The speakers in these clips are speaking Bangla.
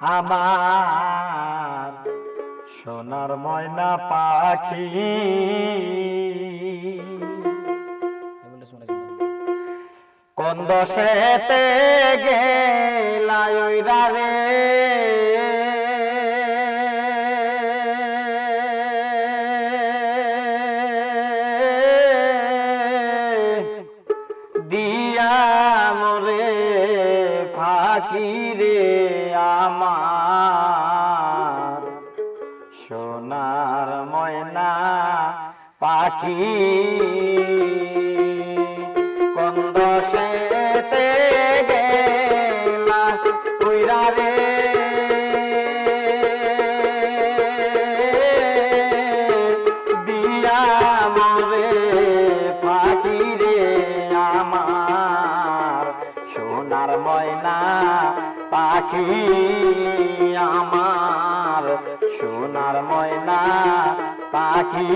আমার সোনার ময়না পাখি। কোন দশেতে গেলা রে দিয়া রে আমার। সোনার ময়না পাখি। সোনার ময়না পাখি।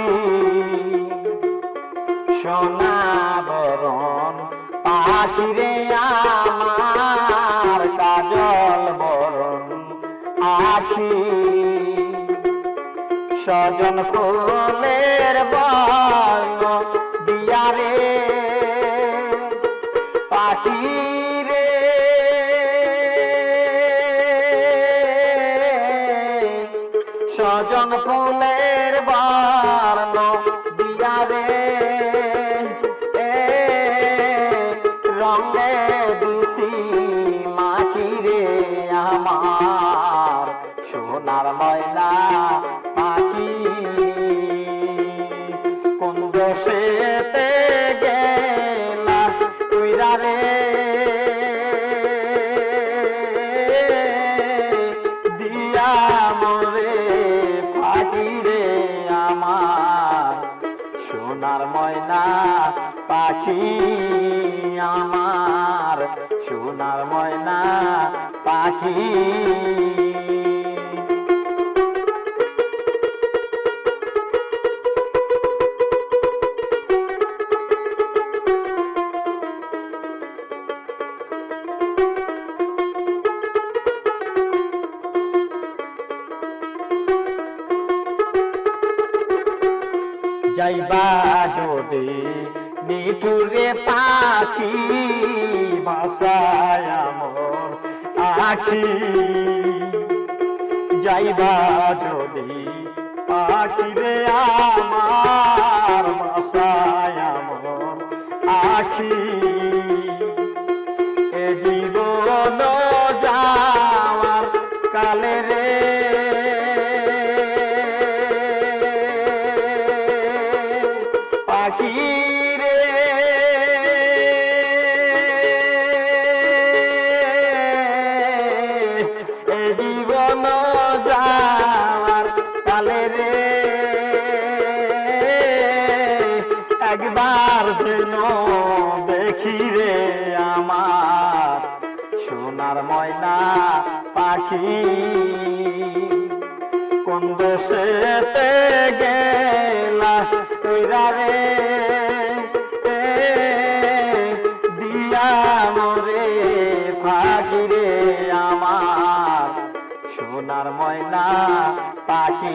আখি সোনা বরণ পাখিরে আমার কাজল বরণ আখি স্বজন ফুলের বর্ণ দিয়ারে স্বজন ফুলের বর্ণ রে দিয়া মরে পাখি রে আমার সোনার ময়না পাখি আমার সোনার ময়না পাখি যাইবা যদি নিঠুরে পাখি বাসায় আমর আখি। যাইবা যদি পাখি রে আমার বাসায় একবার যেন দেখি রে আমার সোনার ময়না পাখি। কোন দেশেতে গেলা রে? সোনার ময়না পাখি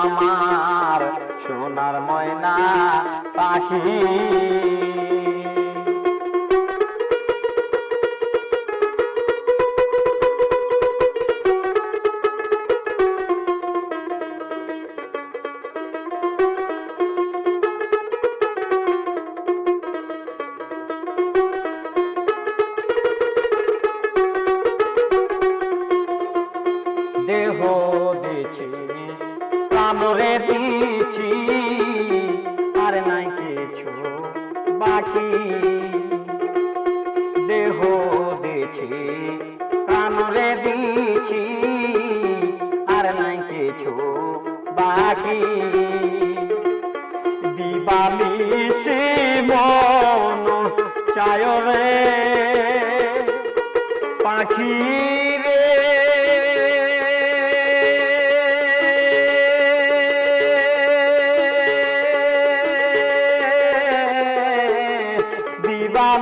আমার। সোনার ময়না পাখি কামড়ে দিছি আর নাই কিছু বাকি। দেহ দিছি আর নাই কিছু বাকি।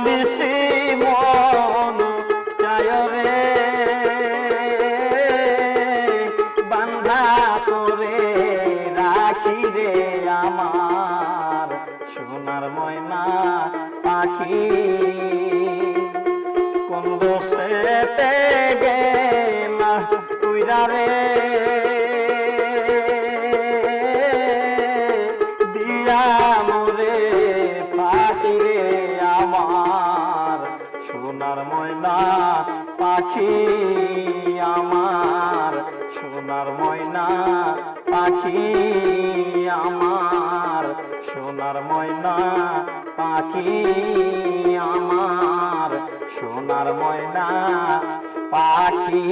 দিবালিশি মন চায় রে। বান্ধা করে রাখি রে আমার সোনার ময়না পাখি। কোন দোষেতে গেলা তুইরা রে। ময়না পাখি আমার সোনার ময়না পাখি আমার সোনার ময়না পাখি আমার সোনার ময়না পাখি